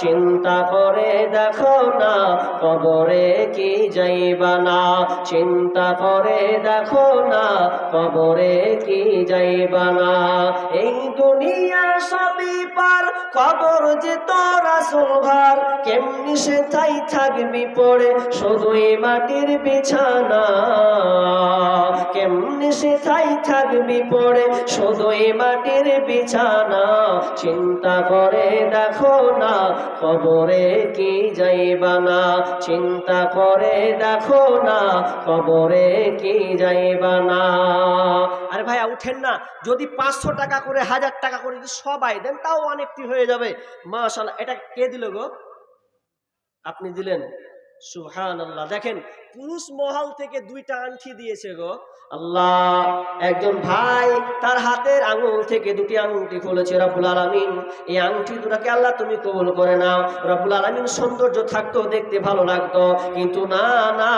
চিন্তা করে দেখো না, কবরে কি যাইবা না? চিন্তা করে দেখো না, কবরে কি যাইবা না? এই দুনিয়া সবই পার, কবর যে তোরা সোভার কেমনি সে তাই থাকবি পড়ে, শুধুই মাটির বিছানা। কেমনি সে তাই থাকবি পড়ে, শুধুই মাটির বিছানা। চিন্তা করে দেখো না কবরে কি যাইবা না? চিন্তা করে দেখো না, কবরে কি যাইবা না? আরে ভাইয়া, উঠেন না। যদি পাঁচশো টাকা করে, হাজার টাকা করে যদি সবাই দেন, তাও অনেকটি হয়ে যাবে। মাশাল্লাহ এটা কে দিল গো? আপনি দিলেন। সুহান আল্লাহ দেখেন পুরুষ মহল থেকে দুইটা আংটি দিয়েছে গো। আল্লাহ, একজন ভাই তার হাতের আঙুল থেকে দুটি আংটি খুলেছে রব্বুল আলামিন। এই আংটি দুটাকে আল্লাহ তুমি কবুল করে নাও। রব্বুল আলামিন সৌন্দর্য থাকতো দেখতে ভালো লাগতো। কিন্তু না না,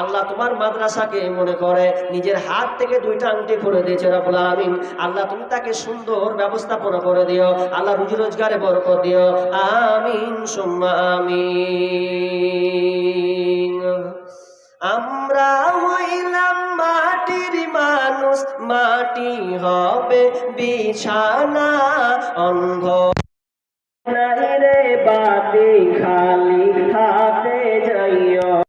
আল্লাহ তোমার মাদ্রাসাকে মনে করে নিজের হাত থেকে দুইটা আংটি খুলে দিয়েছে রব্বুল আলামিন। আল্লাহ, তুমি তাকে সুন্দর ব্যবস্থাপনা করে দিও। আল্লাহ রুজি রোজগারে বরকত দিও। আমিন, সুম্মা আমিন। আমরা হইলাম মাটির মানুষ মাটি হবে বিছানা অন্ধ নাই রে বাতি খালি।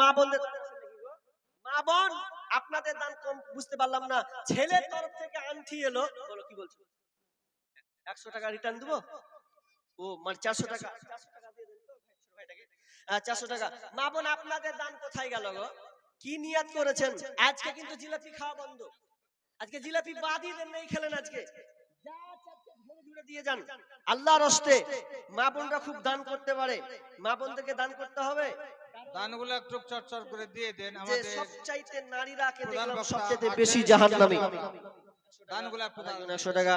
মা বলতে মা বোন, আপনাদের দান কম, বুঝতে পারলাম না। ছেলের তরফ থেকে আংটি এলো। বলো, কি বলছো? একশো টাকা রিটার্ন দেবো? ও মানে চারশো টাকা। ভাইটাকে চারশো টাকা। মা বোন, আপনাদের দান কোথায় গেল গো? কি নিয়াত করেছেন? আজকে কিন্তু জিলাপি খাওয়া বন্ধ। আজকে জিলাপি বাদই দেন নেই, খেলেন আজকে। দিয়ে যান। আল্লাহর হস্তে মা বোনরা খুব দান করতে পারে। মা বোনদেরকে দান করতে হবে। দানগুলো একটু চটচট করে দিয়ে দেন আমাদের সবচাইতে নারীরাকে প্রধান দেখলাম সবচাইতে বেশি জাহান্নামী। দানগুলো একটু দান। একশো টাকা।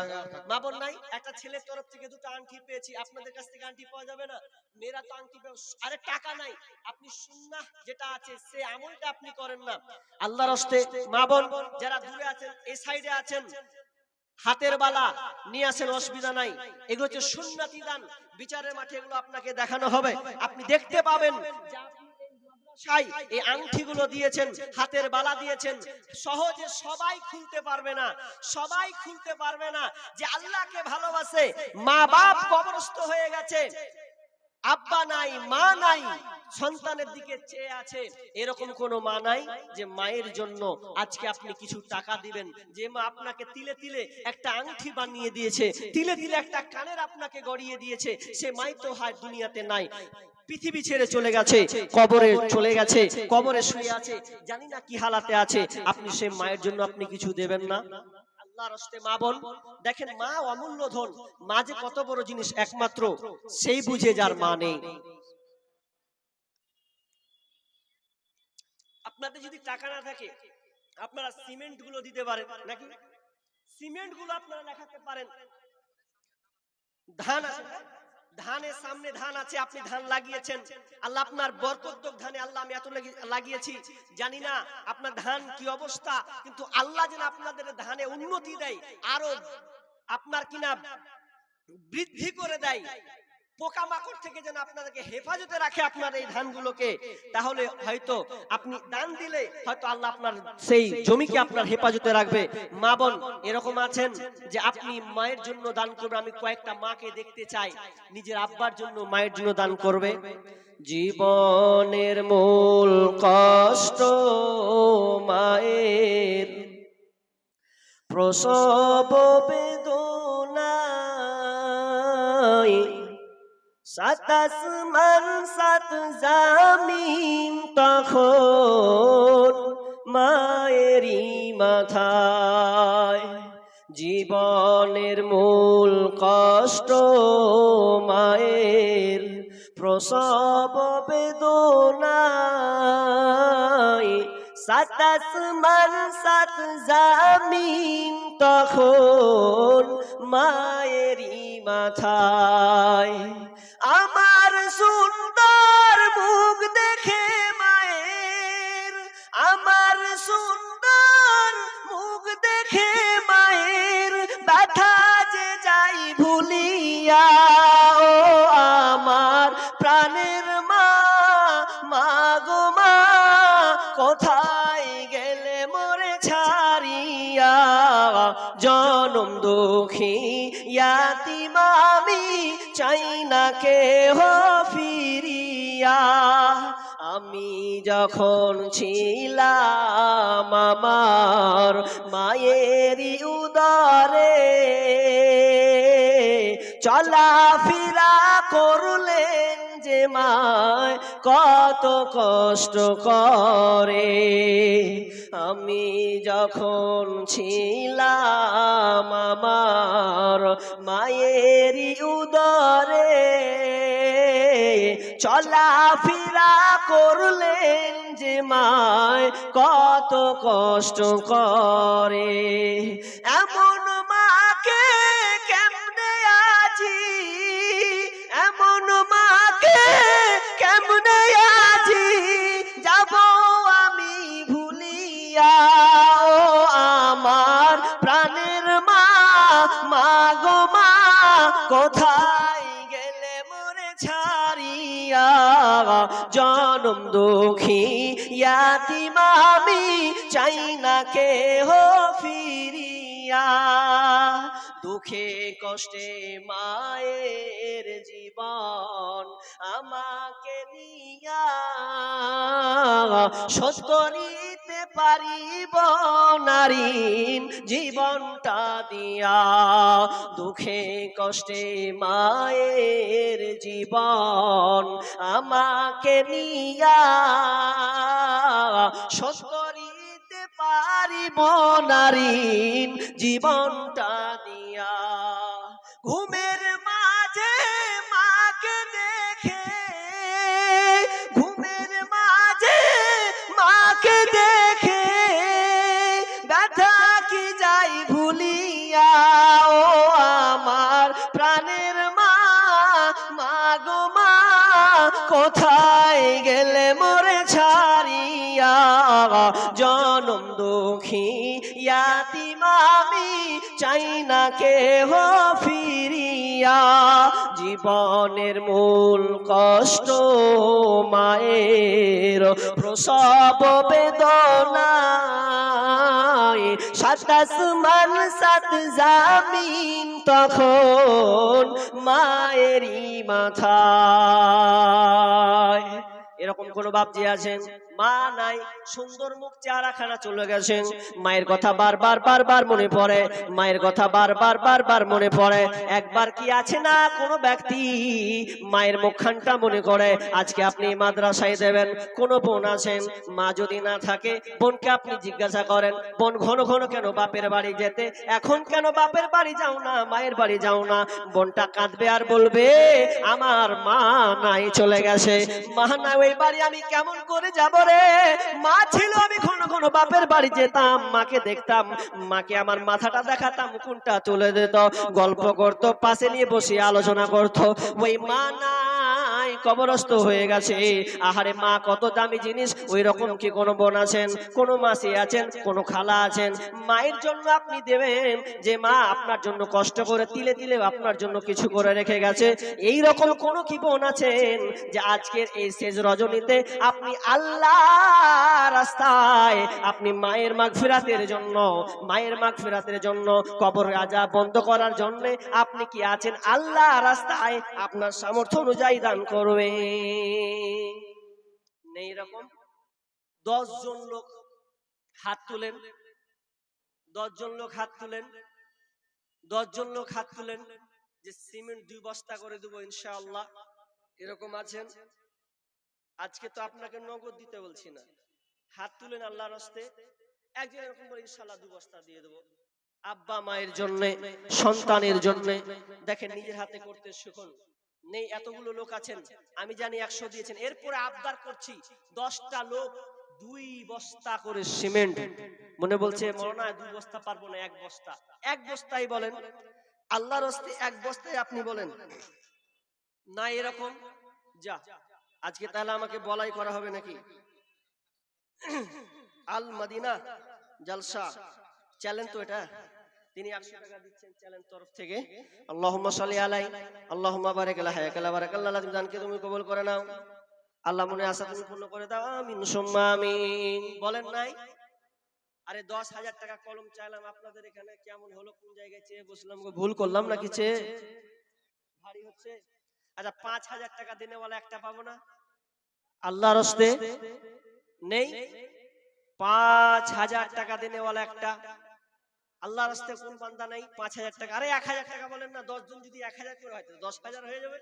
মা বোন নাই একটা ছেলের তরফ থেকে দুটো আংটি পেয়েছি। আপনাদের কাছ থেকে আংটি পাওয়া যাবে না? মেয়েরা তো আংটি আরে টাকা নাই। আপনি সুন্নাহ যেটা আছে সে আমলটা আপনি করেন না। আল্লাহর হস্তে মা বোন যারা দূরে আছেন এই সাইডে আছেন হাতের বালা, নিয়ে আসেন, অসুবিধা নাই। এগুলো হচ্ছে সুন্নাতি দান। বিচারের মাঠে এগুলো আপনাকে দেখানো হবে। আপনি দেখতে পাবেন সাই এই আংটিগুলো দিয়েছেন, হাতের বালা দিয়েছেন। সহজে সবাই খুলতে পারবে না। সবাই খুলতে পারবে না যে আল্লাহকে ভালোবাসে। মা বাপ কবরস্থ হয়ে গেছে। আব্বা নাই, মা নাই, সন্তানের দিকে চেয়ে আছে। এরকম কোনো মা নাই যে মায়ের জন্য আজকে আপনি কিছু টাকা দিবেন। যে মা আপনাকে তিলে তিলে একটা আংটি বানিয়ে দিয়েছে, তিলে তিলে একটা কানের আপনাকে গড়িয়ে দিয়েছে, সে মাই তো হায় দুনিয়াতে নাই। পৃথিবী ছেড়ে চলে গেছে, কবরে চলে গেছে, কবরে শুয়ে আছে, জানি না কি হালাতে আছে। আপনি সে মায়ের জন্য আপনি কিছু দেবেন না? দেখেন মা অমূল্য ধন, মা যে কত বড় জিনিস একমাত্র, সেই বুঝে যার মা নেই। আপনাদের যদি টাকা না থাকে, আপনারা সিমেন্টগুলো দিতে পারেন, নাকি? সিমেন্টগুলো আপনারা দেখাতে পারেন। ধান আছে? ধানের সামনে ধান আছে, আপনি ধান লাগিয়েছেন। আল্লাহ আপনার বরকতক ধানে আল্লাহ আমি এত লাগি- লাগিয়েছি। জানি না আপনার ধান কি অবস্থা, কিন্তু আল্লাহ যেন আপনাদের ধানে উন্নতি দেয়, আরও আপনার কিনা বৃদ্ধি করে দেয়। পোকামাকড় থেকে যেন আপনাদেরকে হেফাজতে রাখে আপনার এই ধানগুলোকে, তাহলে হয়তো আপনি দান দিলে হয়তো আল্লাহ আপনার সেই জমিকে আপনার হেফাজতে রাখবে। মা বোন, এরকম আছেন যে আপনি মায়ের জন্য দান করবে আমি কয়েকটা মাকে দেখতে চাই, নিজের আব্বার জন্য মায়ের জন্য দান করবে। জীবনের মূল কষ্ট মায়ের। প্রসব বেদনায় সাত আসমান সাত জামিন তখন মায়েরই মাথায়। জীবনের মূল কষ্ট মায়ের, প্রসব বেদনায়। সাত আসমান সাত জামিন তখন মায়েরই মাথায়। আমার সুন্দর মুখ দেখে মায়ের, আমার সুন্দর মুখ দেখে মায়ের ব্যথা যে যাই ভুলিয়া, ও আমার প্রাণের মা মা গো মা, কোথায় ইয়াতিম, আমি চাই না কেহ ফিরিয়া। আমি যখন ছিলাম আমার মায়েরই উদারে, চলাফেরা ফিরা যে মায়, কত কষ্ট করে। আমি যখন ছিলাম আমার মায়েরই উদরে, চলাফেরা করলেন যে মায়, কত কষ্ট করে। এমন মাকে দুঃখী ইয়াতিম আমি চাই না কেহ ফিরিয়া। দুঃখে কষ্টে মায়ের জীবন আমাকে নিয়া। করিতে পারিব নারীন জীবনটা দিয়া। দুঃখে কষ্টে মায়ের জীবন আমাকে নিয়া। করিতে পারিব নারীন জীবনটা দিয়া। ঘুমের দুঃখী চাই না কেহ ফিরিয়া। জীবনের মূল কষ্ট মায়ের, প্রসব বেদনায়। সাত আসমান সাত জামিন তখন মায়েরই মাথায়। এরকম কোনো কোন যে আছেন? মা নাই, সুন্দর মুখ চেহারাখানা চলে গেছেন। মায়ের কথা বারবার বারবার মনে পড়ে। মায়ের কথা বারবার বারবার মনে পড়ে। একবার কি আছে না কোনো ব্যক্তি? মায়ের মুখখানটা মনে করে, আজকে আপনি মাদ্রাসায় দেবেন, কোন বোন আছেন? মা যদি না থাকে, বোনকে আপনি জিজ্ঞাসা করেন, বোন ঘন ঘন কেন বাপের বাড়ি যেতে? এখন কেন বাপের বাড়ি যাও না, মায়ের বাড়ি যাও না? বোনটা কাঁদবে আর বলবে, আমার মা নাই, চলে গেছে। মা নাই, ওই বাড়ি আমি কেমন করে যাব? রে মা ছিল, আমি ঘন ঘন বাপের বাড়ি যেতাম, মাকে দেখতাম, মাকে আমার মাথাটা দেখাতাম, কোনটা চলে যেত গল্প করতো, পাশে নিয়ে বসে আলোচনা করতো। ওই মা নাই কবরস্থ হয়ে গেছে। আহারে মা, কত দামি জিনিস। ওই রকম কি কোনো বোন আছেন? কোনো মাসি আছেন? কোনো খালা আছেন? মায়ের জন্য আপনি দেবেন যে, মা, আপনার জন্য কষ্ট করে তিলে তিলে আপনার জন্য কিছু করে রেখে গেছে। এই রকম কোন কি বোন আছেন যে, আজকের এই শেষ রজনীতে আপনি আল্লাহ রাস্তায় আপনি মায়ের মাগ ফেরাতের জন্য, মায়ের মাগ ফেরাতের জন্য, কবর রাজা বন্ধ করার জন্য আপনি কি আছেন? আল্লাহ রাস্তায় আপনার সামর্থ্য অনুযায়ী দান করবে। নেই রকম দশ জন লোক হাত তুলেন। দশ জন লোক হাত তুলেন। দশ জন লোক হাত তুলেন যে সিমেন্ট দুই বস্তা করে দেবো ইনশাআল্লাহ। এরকম আছেন? আজকে তো আপনাকে নগদ দিতে বলছি না। হাত তুলেন আল্লাহর হস্তে। একজন এরকম করে ইনশাআল্লাহ দু বস্তা দিয়ে দেবো। আব্বা, মায়ের জন্য, সন্তানের জন্য। দেখেন নিজের হাতে করতে শিখুন। নেই, এতগুলো লোক আছেন। আমি জানি একশো দিয়েছেন। এরপরে আবদার করছি, দশটা লোক দুই বস্তা করে সিমেন্ট। মনে বলছে মরনা দুই বস্তা পারব না, এক বস্তা। এক বস্তাই বলেন, আল্লাহর হস্তে এক বস্তায় আপনি বলেন। না এরকম? যা, আজকে তাহলে আমাকে বলাই করা হবে নাকি? আল মাদিনা জালসা। চ্যালেঞ্জ তো এটা। তিনি একশো টাকা দিচ্ছেন চ্যালেঞ্জ তরফ থেকে। আল্লাহুম্মা সাল্লি আলাই আল্লাহুম্মা বারিক আলা হায়াকালা বারাকাল্লাহ তুমি জানকে তুমি কবুল করে নাও। আল্লাহ মনে আশা তুমি পূর্ণ করে দাও। আমিন সুম্মা আমিন। বলেন নাই? আরে দশ হাজার টাকা কলম চাইলাম আপনাদের এখানে কেমন হলো কোন জায়গায় চেয়ে বসলাম ভুল করলাম নাকি চেয়ে? ভারী হচ্ছে। আচ্ছা পাঁচ হাজার টাকা দিনে বলে একটা পাবো না? আল্লাহর হস্তে নেই? পাঁচ হাজার টাকা দিনে বলে একটা। আল্লাহর রাস্তে কোন বান্দা নাই, পাঁচ হাজার টাকা। আরে এক হাজার টাকা বলেন না দশ জন যদি এক হাজার করে হয় দশ হাজার হয়ে যাবে।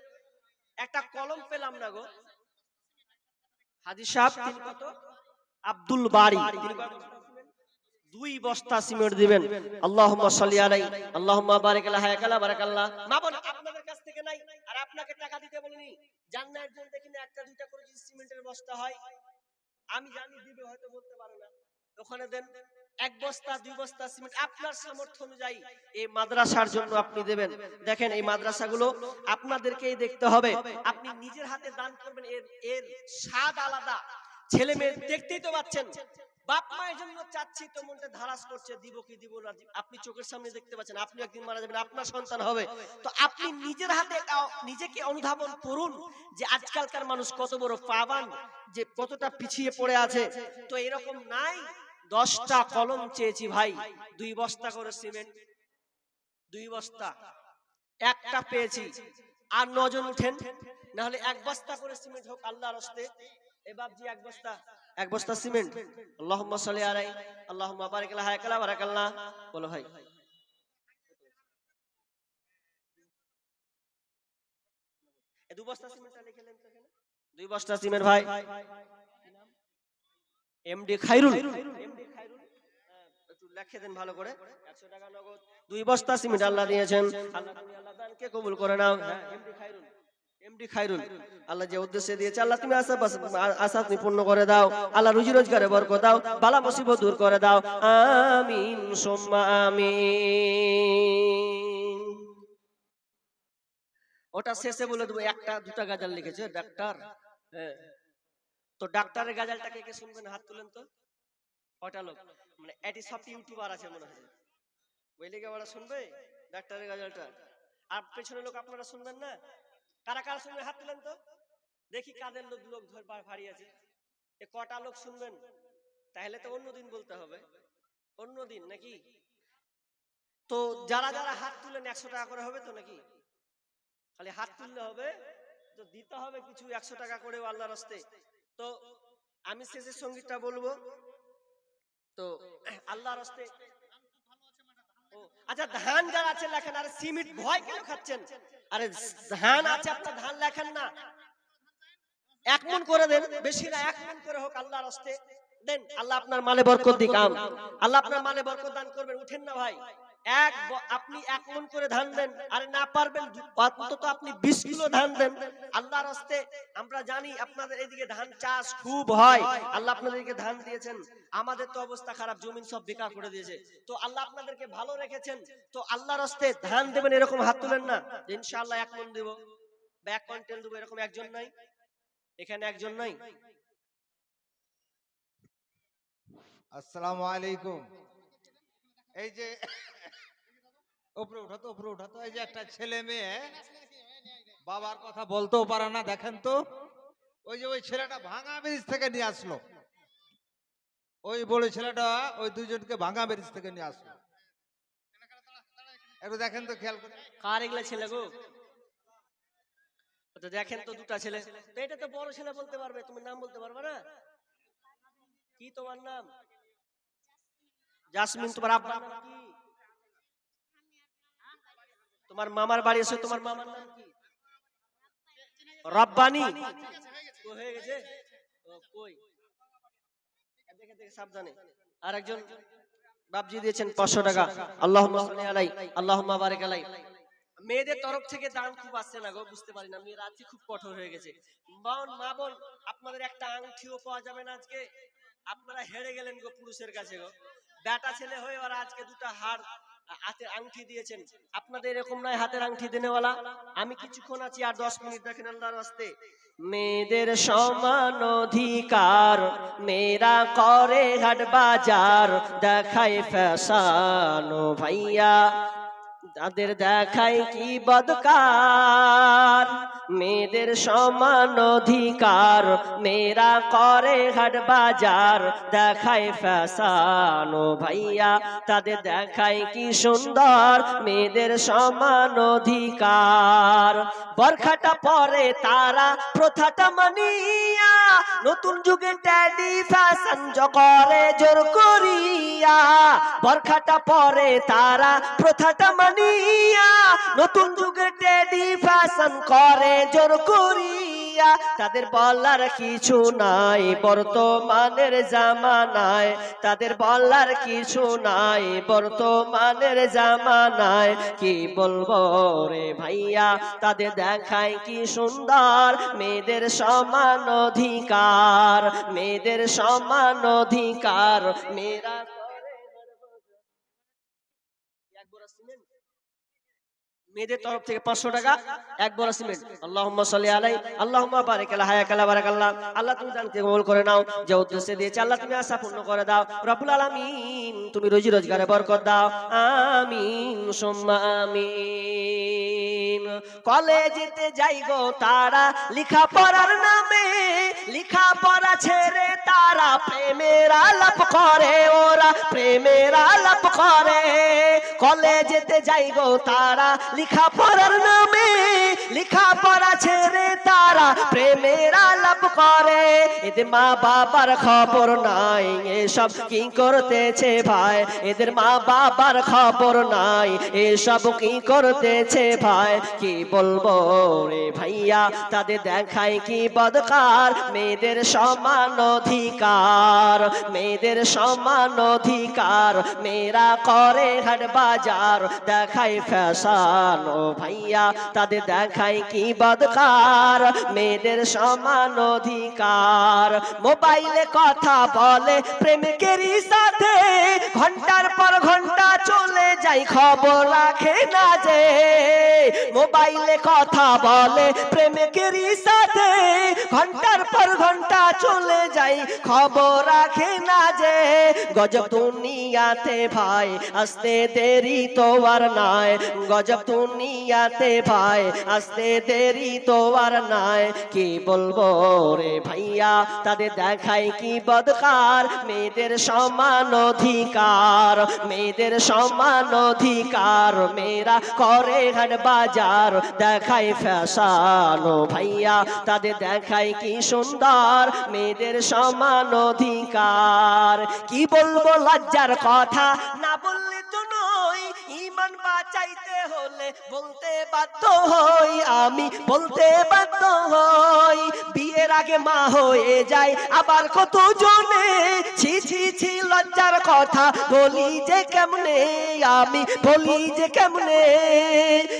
একটা কলম পেলাম না গো। হাজি সাহেব কত? আব্দুল বাড়ি? দুই বস্তা সিমেন্ট দিবেন। আলাই আপনাদের কাছ থেকে নাই, আর আপনাকে টাকা দিতে বলিনি। একটা, দুইটা করে যদি সিমেন্টের বস্তা হয়। আমি জানি দিবে, হয়তো বলতে পারে না। ওখানে দেন এক বস্তা, দুই বস্তা সিমেন্ট আপনার সামর্থ্য অনুযায়ী এই মাদ্রাসার জন্য আপনি দেবেন। দেখেন এই মাদ্রাসাগুলো আপনাদেরকেই দেখতে হবে। আপনি নিজের হাতে দান করবেন, এর এর স্বাদ আলাদা। ছেলে মেয়ে দেখতেই তো পাচ্ছেন। বাপ মায়ের জন্য চাচ্ছি তো মনটা ধারাস করছে, দিব কি দিব না আপনি চোখের সামনে দেখতে পাচ্ছেন, আপনি একদিন মারা যাবেন, আপনার সন্তান হবে। তো আপনি নিজের হাতে এটা নিজেকে অনুধাবন করুন যে আজকালকার মানুষ কত বড় পাবান যে কতটা পিছিয়ে পড়ে আছে। তো এরকম নাই, দশটা কলম চেয়েছি ভাই, দুই বস্তা করে সিমেন্ট, দুই বস্তা, একটা পেয়েছি। আর নজন উঠেন না হলে এক বস্তা করে সিমেন্ট হোক, আল্লাহর হস্তে। এ বাপজি, এক বস্তা। এক বস্তা সিমেন্ট। আল্লাহুম্মা সাল্লি আলাই আল্লাহুম্মা বারিক আলা বারাকাল্লাহ বলো ভাই দু বস্তা দুই বস্তা সিমেন্ট ভাই। এমডি খাইরুল। লিখে দেন ভালো করে। 100 টাকা নগদ। দুই বস্তা সিমেন্ট আল্লাহ দিয়েছেন। আল্লাহ আল্লাহ দানকে কবুল করে নাও। হ্যাঁ এমডি খাইরুল। এমডি খাইরুল আল্লাহ যে উদ্দেশ্যে দিয়েছে, আল্লাহ তুমি আশা তুমি পূর্ণ করে দাও। আল্লাহ রুজি রোজগারে বরকত দাও। বালা মুসিবত দূর করে দাও। আমিন, সুম্মা ওটা শেষে বলে দেবো, একটা দুটা গাজাল লিখেছে, ডাক্তার। হ্যাঁ। তো ডাক্তারের গাজালটাকে কে শুনবেন? হাত তুলেন তো। কয়টা লোক? মানে এটি সব ইউটিউবার আছে মনে হয়। বুঝলে কি ওরা শুনবে, ডাক্তারের গাজালটা। আর পেছনে লোক আপনারা শুনবেন না? কারা কারা শুনবে হাত তুলেন তো? দেখি কাদের লোক লোক ভারী আছে এ কটা লোক শুনবেন? তাহলে তো অন্য দিন বলতে হবে। অন্য দিন নাকি? তো যারা যারা হাত তুলেন একশো টাকা করে হবে তো নাকি? খালি হাত তুললে হবে, তো দিতে হবে কিছু একশো টাকা করে আল্লাহ রাস্তে। তো আমি শেষের সঙ্গীতটা বলব। তো আল্লাহ রাস্তে আচ্ছা ধান যারা আছে লেখেন আরে সিমেন্ট ভয় কেন খাচ্ছেন? আরে ধান আছে আপনার ধান লেখেন না। এক মন করে দেন বেশিরা এক মন করে হোক আল্লাহর হস্তে দেন আল্লাহ আপনার মালে বরকত দিক আম। আল্লাহ আপনার মালে বরকত দান করবেন উঠেন না ভাই। এক আপনি এক মন করে ধান দেন, আরে না পারবেন অন্তত আপনি বিশ কিলো ধান দেন। আল্লাহর হস্তে আমরা জানি আপনাদের এদিকে ধান চাষ খুব হয়। আল্লাহ আপনাদেরকে ধান দিয়েছেন। আমাদের তো অবস্থা খারাপ, জমিন সব বেকার করে দিয়েছে। তো আল্লাহ আপনাদেরকে ভালো রেখেছেন। তো আল্লাহর হস্তে ধান দেবেন এরকম হাত তুলেন না। ইনশাআল্লাহ এক মন দেবো। বা এক কন্টেল দেবো, এরকম একজন নাই। এখানে একজন নাই। আসসালামু আলাইকুম। এই যে উপরে উঠাতো উপরে উঠাতো এই যে একটা ছেলে মেয়ে, বাবার কথা বলতেও পারে না, দেখেন তো। ওই যে ওই ছেলেটা ভাঙা ব্রিজ থেকে নিয়ে আসলো। ওই বড় ছেলেটা ওই দুইজনকে ভাঙা ব্রিজ থেকে নিয়ে আসলো। একটু দেখেন তো খেয়াল করে। এগুলা ছেলে গো? তো দেখেন তো দুটা ছেলে। এটা তো বড় ছেলে বলতে পারবে, তুমি নাম বলতে পারবে না? কি তোমার নাম? জাসমিন, তোমার কি তোমার মামার বাড়ি এসে তোমার মামার নাম কি? রব্বানি। হয়ে গেছে? কই? দিয়েছেন পাঁচশো টাকা। আলাই আলাই মেয়েদের তরফ থেকে দান খুব আসছে না গো, বুঝতে পারি না। মেয়েরা আজকে খুব কঠোর হয়ে গেছে। বোন মা আপনাদের একটা আংটিও পাওয়া যাবে না আজকে? আপনারা হেরে গেলেন গো পুরুষের কাছে গো। বেটা ছেলে হয়ে ওরা আজকে দুটো হাড় হাতের আংটি দিয়েছেন। আপনাদের এরকম নয় হাতের আংটি দেনেওয়ালা? আমি কিছুক্ষণ আছি আর দশ মিনিট। দেখেন আল্লাহর আসতে মেয়েদের সমান অধিকার, মেয়েরা করে হাট বাজার, দেখায় ফ্যাশন ভাইয়া। তাদের দেখায় কি বদকার? মেয়েদের সমান অধিকার, মেয়েরা করে হাট বাজার, দেখায় ফ্যাশন। ভাইয়া, তাদের দেখায় কি সুন্দর, মেয়েদের সমান অধিকার। বরখাটা পরে তারা প্রথাটা মানিয়া, নতুন যুগে ট্যাডি ফ্যাশন জগরে জোর করিয়া। বরখাটা পরে তারা প্রথাটা মানিয়া, নতুন যুগে ট্যাডি ফ্যাশন করে। জোর করিয়া, তাদের বলার কিছু নাই, বর্তমানের জামানায়। তাদের বলার কিছু নাই, বর্তমানের জামানায়। কি বলব রে ভাইয়া, তাদের দেখায় কি সুন্দর। মেয়েদের সমান অধিকার, মেয়েদের সমান অধিকার। মেয়েরা করে এক বোরা সিমেন্ট মেয়েদের তরফ থেকে পাঁচশো টাকা এক বড় সিমেন্ট। আল্লাহ সাল্লি আলাই আল্লাহ বারেক আল্লাহ হায়াক আল্লাহ বারাক আল্লাহ আল্লাহ তুমি কবুল করে নাও যে উদ্দেশ্যে দিয়েছে। আল্লাহ তুমি আশা পূর্ণ করে দাও। রব্বুল আলামিন তুমি রোজি রোজগারে বরকত দাও। আমিন সুম্মা আমিন। কলেজেতে যাই গো তারা লিখা পড়ার নামে লিখা পড়া ছেড়ে তারা প্রেমের আলাপ করে, ওরা প্রেমের আলাপ করে। কলেজেতে যাই গো তারা লিখা পড়ার নামে লিখা পড়া ছেড়ে প্রেমের আলাপ করে। এদের মা বাবার খবর নাই, এসব কি করতেছে ভাই? এদের মা বাবার খবর নাই, এসব কি করতেছে ভাই? কি বলব রে ভাইয়া, তাদের দেখায় কি বদকার? মেয়েদের সমান অধিকার, মেয়েদের সমান অধিকার। মেয়েরা করে হাট বাজার, দেখায় ফ্যাশন ভাইয়া, তাদের দেখায় কি বদকার? মেয়েদের সমান অধিকার। মোবাইলে কথা বলে, প্রেমিকেরই সাথে ঘণ্টার পর ঘণ্টা চলে যাই খবর রাখে না যে। মোবাইলে কথা বলে প্রেমিকের সাথে ঘণ্টার পর ঘণ্টা চলে যাই, খবর রাখে না যে গজব দুনিয়াতে ভাই, আসতে দেরি তো আর নাই। গজব দুনিয়াতে ভাই, আসতে দেরি তো আর নাই। কি বলব রে ভাইয়া, তাদের দেখায় কি বদকার? মেয়েদের সমান অধিকার, মেয়েদের সমান অধিকার, মেয়েরা করে হাট বাজার দেখায় ফ্যাশন ভাইয়া, তাদের দেখায় কি সুন্দর মেয়েদের সমান অধিকার। কি বলব লজ্জার কথা? না নয় বাঁচাইতে হলে বলতে বাধ্য হই আমি, বলতে বাধ্য হই। বিয়ের আগে মা হয়ে যায় আবার কত জনে ছি ছি ছি, লজ্জার কথা, বলি যে কেমনে আমি, বলি যে কেমনে?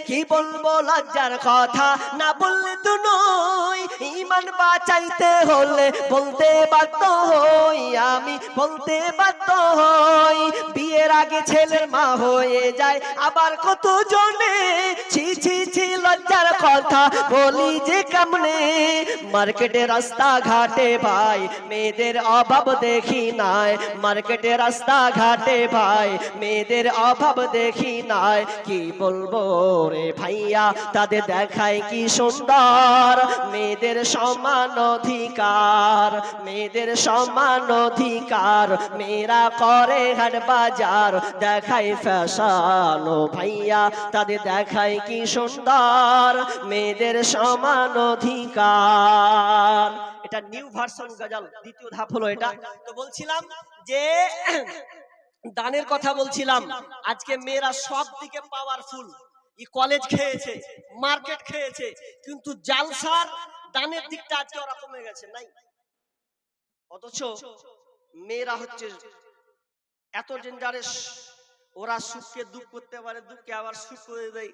কি বলব লজ্জার কথা, না বললে তো নয় ইমান বাঁচাইতে হলে বলতে বাধ্য হই আমি, বলতে বাধ্য হই। বিয়ের আগে ছেলের মা হয়ে যায় আবার কত জনে ছি ছি ছি লজ্জার কথা বলি যে কেমনে? মার্কেটে রাস্তা ঘাটে ভাই, মেয়েদের অভাব দেখি নাই। মার্কেটে রাস্তা ঘাটে ভাই, মেয়েদের অভাব দেখি নাই। কি বলব রে ভাইয়া, তাদের দেখায় কি সুন্দর? মেয়েদের সমান অধিকার, মেয়েদের সমান অধিকার। মেয়েরা করে হাট বাজার, দেখায় ফ্যাশন ভাইয়া, তাদের দেখায় কি সুন্দর? মেয়েদের সমান অধিকার। এটা নিউ ভার্সন গজল, দ্বিতীয় ধাপ হলো এটা। তো বলছিলাম যে, দানের কথা বলছিলাম, আজকে মেয়েরা সব দিকে পাওয়ারফুল ই কলেজ খেয়েছে মার্কেট খেয়েছে, কিন্তু জালসার দানের দিকটা আজকে ওরা কমে গেছে, নাই? অথচ মেয়েরা হচ্ছে এত ডেঞ্জারেস ওরা সুখকে দুঃখ করতে পারে, দুঃখকে আবার সুখ করে দেয়।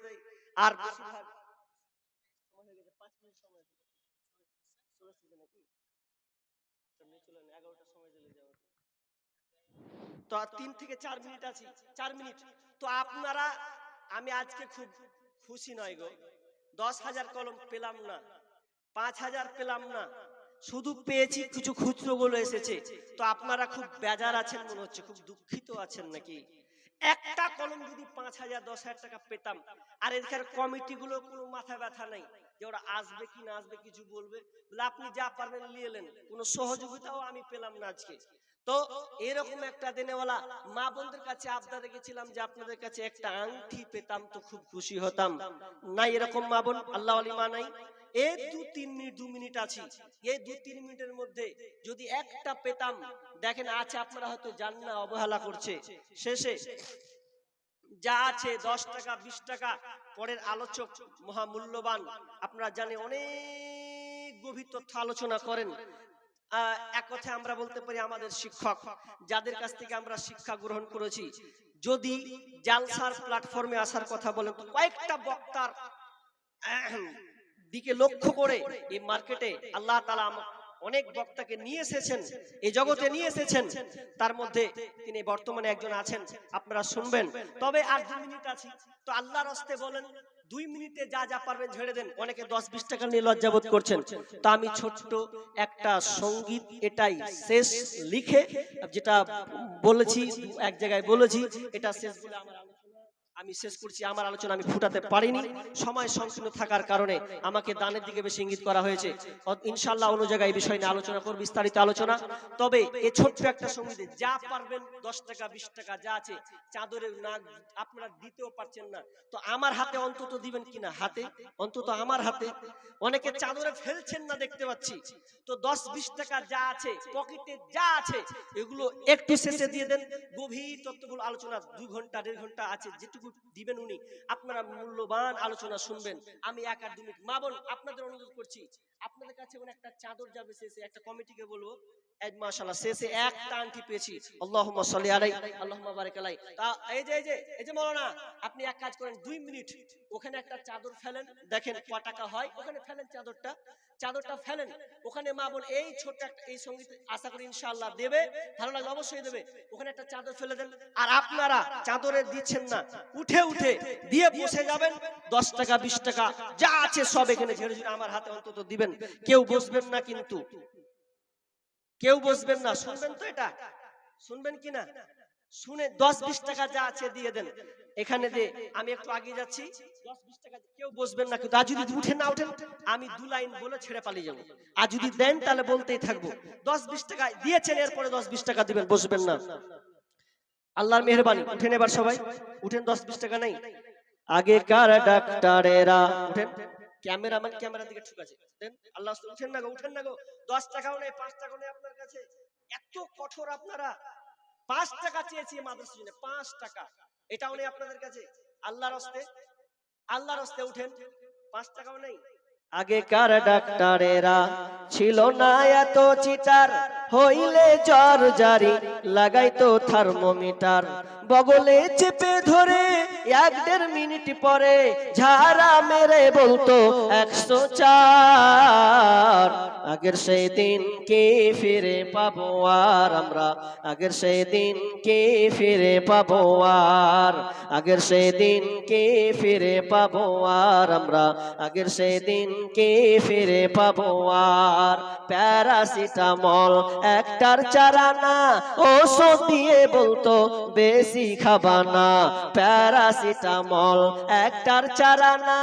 আর বেশিরভাগ সময় হয়ে গেছে, পাঁচ মিনিট সময় আছে। চলে এসেছে নাকি? সামনে চলে না, এগারোটার সময় চলে যাওয়া। তো তিন থেকে চার মিনিট আছি। চার মিনিট। তো আপনারা, আমি আজকে খুব খুশি নয় গো। দশ হাজার কলম পেলাম না। পাঁচ হাজার পেলাম না। শুধু পেয়েছি কিছু খুচরো গুলো এসেছে। তো আপনারা খুব বেজার আছেন মনে হচ্ছে, খুব দুঃখিত আছেন নাকি? একটা কলম যদি পাঁচ হাজার, দশ হাজার টাকা পেতাম, আর এখানে কমিটি গুলো কোনো মাথা ব্যথা নাই যে ওরা আসবে কি না আসবে, কিছু বলবে। বলে আপনি যা পারবেন নিয়ে এলেন। কোনো সহযোগিতাও আমি পেলাম না আজকে। তো এরকম একটা দিনেওয়ালা মা বোনদের কাছে আবদার রেখেছিলাম যে আপনাদের কাছে একটা আংটি পেতাম তো খুব খুশি হতাম। নাই এরকম মা বোন, আল্লাহ আলী মা নাই। এই দু তিন মিনিট, দু মিনিট আছি। এই দু তিন মিনিটের মধ্যে যদি একটা পেতাম, দেখেন আছে আপনারা হয়তো জান না অবহেলা করছে। শেষে যা আছে, দশ টাকা, বিশ টাকা, পরের আলোচক মহামূল্যবান। আপনারা জানে অনেক গভীর তথ্য আলোচনা করেন। এক কথায় আমরা বলতে পারি আমাদের শিক্ষক, যাদের কাছ থেকে আমরা শিক্ষা গ্রহণ করেছি, যদি জালসার প্ল্যাটফর্মে আসার কথা বলেন তো কয়েকটা বক্তার দিকে লক্ষ্য করে এই মার্কেটে আল্লাহ তালা অনেক বক্তাকে নিয়ে এসেছেন, এই জগতে নিয়ে এসেছেন। তার মধ্যে তিনি বর্তমানে একজন আছেন, আপনারা শুনবেন। তবে আর দু মিনিট আছি। তো আল্লাহর হস্তে বলেন, দুই মিনিটে যা যা পারবেন ঝেড়ে দেন। অনেকে দশ বিশ টাকা নিয়ে লজ্জাবোধ করছেন। তো আমি ছোট্ট একটা সংগীত এটাই শেষ লিখে, যেটা বলেছি, এক জায়গায় বলেছি, এটা শেষ বলে আমার আমি শেষ করছি, আমার আলোচনা আমি ফুটাতে পারিনি। সময় সংকীর্ণ থাকার কারণে আমাকে দানের দিকে বেশি ইঙ্গিত করা হয়েছে। ইনশাল্লাহ অন্য জায়গায় এই বিষয় নিয়ে আলোচনা করব, বিস্তারিত আলোচনা। তবে এই ছোট্ট একটা সঙ্গীতে যা পারবেন, দশ টাকা, বিশ টাকা যা আছে, চাদরের না, আপনারা দিতেও পারছেন না। তো আমার হাতে অন্তত দিবেন কিনা হাতে? অন্তত আমার হাতে। অনেকে চাদরে ফেলছেন না দেখতে পাচ্ছি। তো দশ, বিশ টাকা যা আছে, পকেটে যা আছে, এগুলো একটু শেষে দিয়ে দেন। গভীর তত্ত্বগুলো আলোচনা দুই ঘণ্টা, দেড় ঘণ্টা আছে, যেটুকু দিবেন উনি। আপনারা মূল্যবান আলোচনা শুনবেন। আমি এক আর মা বোন, আপনাদের অনুরোধ করছি, আপনাদের কাছে একটা চাদর যাবে শেষে, একটা কমিটিকে বলব। এক শেষে পেয়েছি? আল্লাহুম্মা সাল্লি আল্লাহুম্মা বারিক তা এই যে এই যে এই যে মাওলানা আপনি এক কাজ করেন, দুই মিনিট ওখানে একটা চাদর ফেলেন, দেখেন ক টাকা হয়। ওখানে ফেলেন চাদরটা চাদরটা ফেলেন, ওখানে মা এই ছোট এই সংগীত আশা করি ইনশাআল্লাহ দেবে, ভালো লাগলে অবশ্যই দেবে। ওখানে একটা চাদর ফেলে দেন। আর আপনারা চাদরের দিচ্ছেন না, উঠে উঠে দিয়ে বসে যাবেন, দশ টাকা, বিশ টাকা, যা আছে সব এখানে ঝেড়ে ঝেড়ে আমার হাতে অন্তত দিবেন। কেউ বসবেন না কিন্তু। কেউ বসবেন না, শুনবেন তো এটা? শুনবেন কি না? শুনে দশ বিশ টাকা যা আছে দিয়ে দেন। এখানে যে আমি একটু আগে যাচ্ছি কেউ বসবেন না, কিন্তু যদি উঠে না উঠেন আমি দু লাইন বলে ছেড়ে পালিয়ে যাব। আর যদি দেন, তাহলে বলতেই থাকব। দশ বিশ টাকা দিয়েছেন, এরপরে দশ বিশ টাকা দিবেন, বসবেন না। আল্লাহর মেহরবানি, উঠেন এবার সবাই। উঠেন, দশ বিশ টাকা নাই। আগেকার ডাক্তারেরা, উঠেন। ক্যামেরাম্যান ক্যামেরা দিকে ঠুকাছে দেন আল্লাহ উঠেন না গো, উঠেন না গো। দশ টাকাও নেই, পাঁচ টাকাও নেই আপনার কাছে। এত কঠোর আপনারা। পাঁচ টাকা চেয়েছি মাদ্রাসার জন্য, পাঁচ টাকা। এটাও নেই আপনাদের কাছে। আল্লাহর হস্তে আল্লাহর হস্তে উঠেন। পাঁচ টাকাও নেই। আগেকার ডাক্তারেরা ছিল না এত চিটার, হইলে জ্বর জারি, লাগাইতো থার্মোমিটার। বগলে চেপে ধরে এক দেড় মিনিট পরে ঝাড়া মেরে বলতো, একশো চার। আগের সেই দিন কে ফিরে পাবো আর আমরা? আগের সেই দিন কে ফিরে পাবো আর? আগের সেই দিন কে ফিরে পাবো আর আমরা? আগের সেই দিন কে ফিরে পাবো আর? প্যারাসিটামল একটার চারানা ওষুধ দিয়ে বলতো বেশি খাবানা প্যারাসিটামল একটার চারানা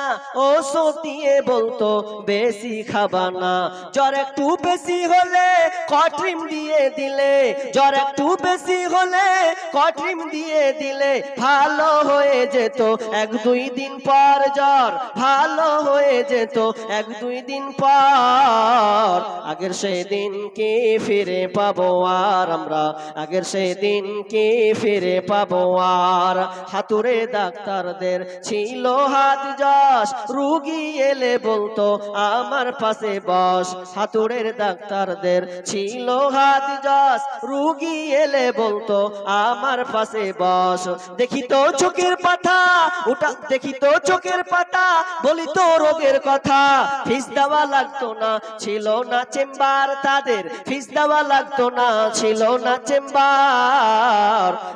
ওষুধ দিয়ে বলতো বেশি খাবানা জ্বর একটু বেশি হলে কট্রিম দিয়ে দিলে, জ্বর একটু বেশি হলে কট্রিম দিয়ে দিলে ভালো হয়ে যেত। এক দুই দিন পর জ্বর ভালো হয়ে যেত। এক দুই দিন পর আগের সেই দিন কে ফিরে পাবো আর? আমরা আগের সেই দিন কে ফিরে পাবো আর? হাতুরে ডাক্তারদের ছিল হাত যশ, রুগী এলে বলতো, আমার পাশে বস। হাতুরের ডাক্তারদের ছিল হাত যশ, রুগী এলে বলতো, আমার পাশে বস। দেখি তো চোখের পাতা, ওটা দেখি তো চোখের পাতা, বলি তো রোগের কথা।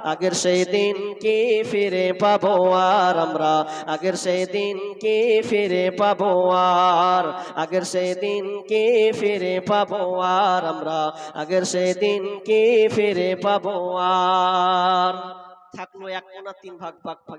আগের সেই দিন কি ফিরে পাবো আর আমরা? আগের সেই দিন কি ফিরে পাবো আর? আগের সেই দিন কি ফিরে পাবো আর আমরা? আগের সেই দিন কি ফিরে পাবো আর? থাকল এক কোনা তিন ভাগ ভাগ ভাগ।